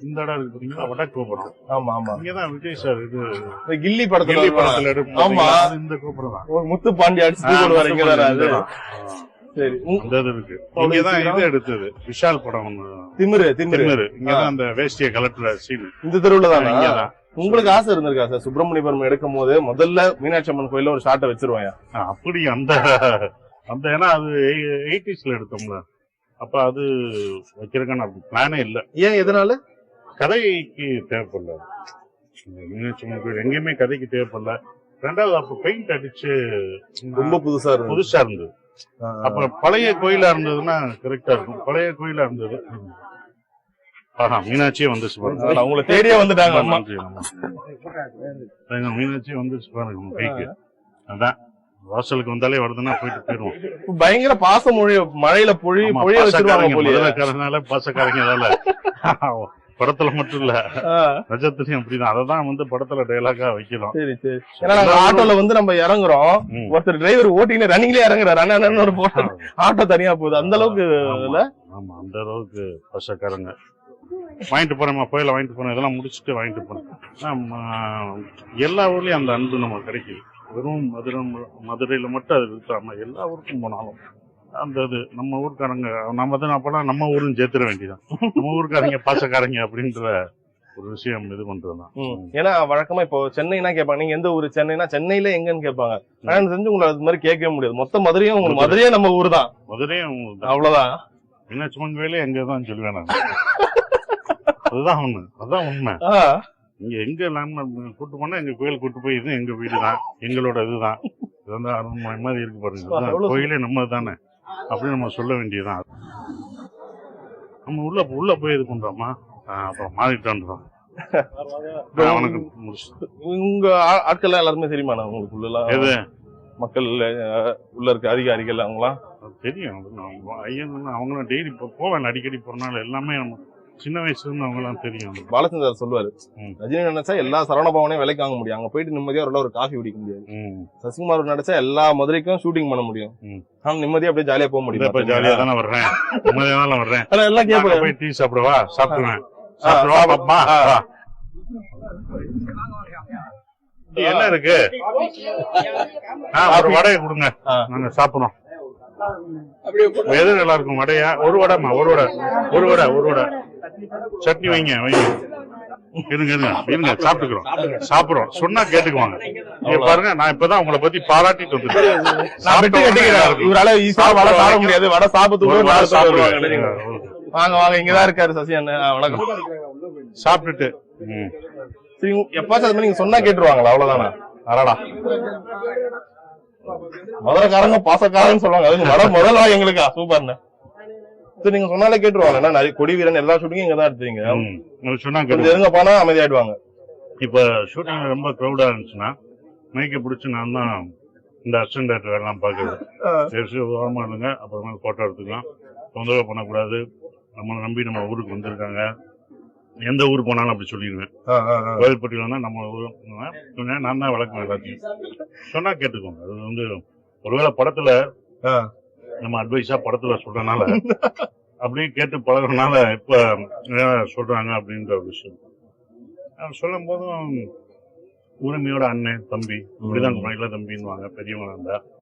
இந்த இடம் இருக்கு பாத்தீங்களா வடக்கோபுரம் ஆமா ஆமா. இங்கதான் விஜய் சார் இது இந்த கில்லி படத்துல கில்லி. படத்துல எடுப்பு ஆமா. இந்த கோபுரம் தான் ஒரு முத்து பாண்டி அடிச்சு போடுவாரு இங்க அது சரி அந்த இருக்கு. இங்கதான் இது எடுத்தது. விஷால் படம் திமிரு திமிரு. இங்கதான் அந்த வேஷ்டிய கலட்டுற சீன் இந்த தெருவுல தானே? இங்கதான். உங்களுக்கு ஆசை இருந்திருக்கா சார்? சுப்பிரமணிய பெருமை எடுக்கும் போது முதல்ல மீனாட்சி அம்மன் கோயில்ல ஒரு ஷாட்டை வச்சிருவாங்க ஆ, அப்படி அந்த அந்த ஏன்னா அது எயிட்டிஸ்ல எடுத்தோம்ல. அப்ப அது வைக்கிறதுக்கான பிளானே இல்ல. ஏன்? எதனால? கதைக்கு தேவைப்படல. இந்த மீனாட்சி அம்மன் கோயில் எங்கேயுமே கதைக்கு தேவைப்படல. ரெண்டாவது அப்ப பெயிண்ட் அடிச்சு ரொம்ப புதுசா இருந்தது. புதுசா இருந்தது. அப்ப பழைய கோயிலா இருந்ததுன்னா கரெக்டா இருக்கும். பழைய கோயிலா இருந்தது. ஆஹா மீனாட்சியே வந்துச்சு பாருங்க. அவங்கள தேடியே வந்துட்டாங்க மீனாட்சியே வந்துச்சு. பாருங்க கைக்கு. அதான் வாசலுக்கு வந்தாலே வருதுன்னா போயிட்டு போயிருவோம் பயங்கர பாச மொழி மழையில பொழி பொழிய முதலைக்காரனால பாசக்காரங்கனால படத்துல மட்டும் இல்ல. ஆ, ரஜத்துலயும் அப்படிதான். அததான் வந்து படத்துல டைலாக்கா வைக்கிறோம் சரி சரி. ஏன்னா நாங்க ஆட்டோல வந்து நம்ம இறங்குறோம். ஒருத்தர் டிரைவர் ஓட்டிங்க ரன்னிங்லயே இறங்குறாரு. அண்ணா அண்ணன் ஒரு போட்டோ ஆட்டோ தனியா போகுது. அந்த அளவுக்கு ஆமா, ஆமா. அந்த அளவுக்கு பாசக்காரங்க. வாங்கிட்டு போறேம்மா கோயில வாங்கிட்டு போறேன். இதெல்லாம் முடிச்சுட்டு வாங்கிட்டு போறேன். எல்லா ஊர்லயும் அந்த அன்பு நம்ம கிடைக்குது. வெறும் மதுரை மதுரையில மட்டும் அது இருக்காம எல்லா ஊருக்கும் போனாலும். அந்த இது நம்ம ஊர்க்காரங்க நம்ம தான் அப்பெல்லாம் நம்ம ஊரும் சேர்த்துட வேண்டியதான் நம்ம ஊர்க்காரங்க பாசக்காரங்க அப்படின்ற ஒரு விஷயம் இது பண்றதுதான். ஏன்னா வழக்கமா இப்போ சென்னைனா கேட்பாங்க. நீங்க எந்த ஊரு சென்னைனா சென்னையில எங்கன்னு கேட்பாங்க. ஆனா தெரிஞ்சு உங்களை அது மாதிரி கேட்கவே முடியாது. மொத்த மதுரையும் உங்களுக்கு மதுரையே நம்ம ஊர் தான். மதுரையும் அவ்வளவுதான். மீனாட்சி அம்மன் கோயிலே எங்க தான் சொல்லுவேன் நான். அதுதான் ஒண்ணு அதான் உண்மை. இங்க எங்க லேண்ட்மார்க் கூட்டு போனா எங்க கோயில் கூட்டு போய் இது எங்க வீடு தான் எங்களோட இதுதான். இது வந்து அரண்மனை மாதிரி இருக்கு பாருங்க. கோயிலே நம்ம தானே. அப்படி நம்ம சொல்ல வேண்டியதுதான் நம்ம உள்ள உள்ள போய் இது பண்றோமா? அப்புறம் மாறிட்டோன்றோம். முடிச்சு. உங்க ஆட்கள் எல்லாருமே தெரியுமா நான் உங்களுக்கு உள்ள எது? மக்கள் உள்ள இருக்க அதிகாரிகள் அவங்களாம் தெரியும். ஐயன் அவங்களும் டெய்லி போவேன். அடிக்கடி போறனால எல்லாமே நம்ம சின்ன வயசுல இருந்து அவங்களாம் தெரியும் பாலச்சந்தர் சொல்லுவாரு. ரஜினி நினைச்சா எல்லா சரவண பவனையும் விலைக்கு வாங்க முடியும். அங்க போயிட்டு நிம்மதியா ஒரு ஒரு காஃபி குடிக்க முடியாது. சசிகுமார் நடிச்சா எல்லா மதுரைக்கும் ஷூட்டிங் பண்ண முடியும். ஆனா நிம்மதியா அப்படியே ஜாலியா போக இதோ இப்ப முடியும் ஜாலியா தானே வர்றேன். நிம்மதியா தானே வர்றேன் எல்லாம் கேட்பாங்க போய் டீ சாப்பிடவா? சாப்பிடுவேன் சாப்பிடவா. டீ என்ன இருக்கு? ஒரு வடையை கொடுங்க. நாங்க சாப்பிடுறோம். எது நல்லா இருக்கும்? வடையா? ஒரு வடைமா ஒரு வடை. ஒரு வடை ஒரு வடை. சட்னி வைங்க வைங்க. இருங்க இருங்க இருங்க சாப்பிட்டுக்கிறோம். சாப்பிடுறோம். சொன்னா கேட்டுக்குவாங்க. இங்க பாருங்க நான் இப்பதான் உங்களை பத்தி பாராட்டிட்டு வந்துட்டேன். இவரால ஈஸியா வடை சாப்பிட முடியாது. வடை சாப்பிட்டு சாப்பிடுவாங்க. வாங்க வாங்க இங்கதான் இருக்காரு சசி அண்ணன் வணக்கம். சாப்பிட்டுட்டு. சரி எப்பாச்சும் அது நீங்க சொன்னா கேட்டுருவாங்களா? அவ்வளவுதானா? அடடா. மதுரைக்காரங்க பாசக்காரங்க சொல்லுவாங்க. அது வட முதல்ல எங்களுக்கா? சூப்பர்ண்ண சரி நீங்க சொன்னாலே கேட்டுருவாங்க. ஏன்னா நிறைய கொடி வீரன் எல்லா ஷூட்டிங்கும் இங்க தான் எடுத்தீங்க. ம். உங்களுக்கு சொன்னா கொஞ்சம். இருங்க போனா அமைதியாயிடுவாங்க. இப்ப ஷூட்டிங் ரொம்ப க்ரௌடா இருந்துச்சுன்னா மைக்கை பிடிச்சி நான் தான் இந்த அசிஸ்டன்ட் டேரக்டர் எல்லாம் பாக்குறது பேசி ஓரமா இருங்க. அப்புறமா போட்டோ எடுத்துக்கலாம். தொந்தரவு பண்ணக்கூடாது. நம்மளை நம்பி நம்ம ஊருக்கு வந்திருக்காங்க. எந்த ஊர் போனாலும் அப்படி சொல்லிடுவேன். கோயில்பட்டியில் வந்தா நம்ம ஊர். நான் தான் வழக்கம் எல்லாத்தையும். சொன்னா கேட்டுக்கோங்க. அது வந்து ஒருவேளை படத்துல. நம்ம அட்வைஸா படத்துல சொல்றதுனால அப்படியே கேட்டு பழகுறதுனால இப்ப சொல்றாங்க அப்படின்ற ஒரு விஷயம். சொல்லும் போதும் உரிமையோட அண்ணன் தம்பி இப்படிதான் இல்ல தம்பின்னுவாங்க பெரியவங்க இருந்தா.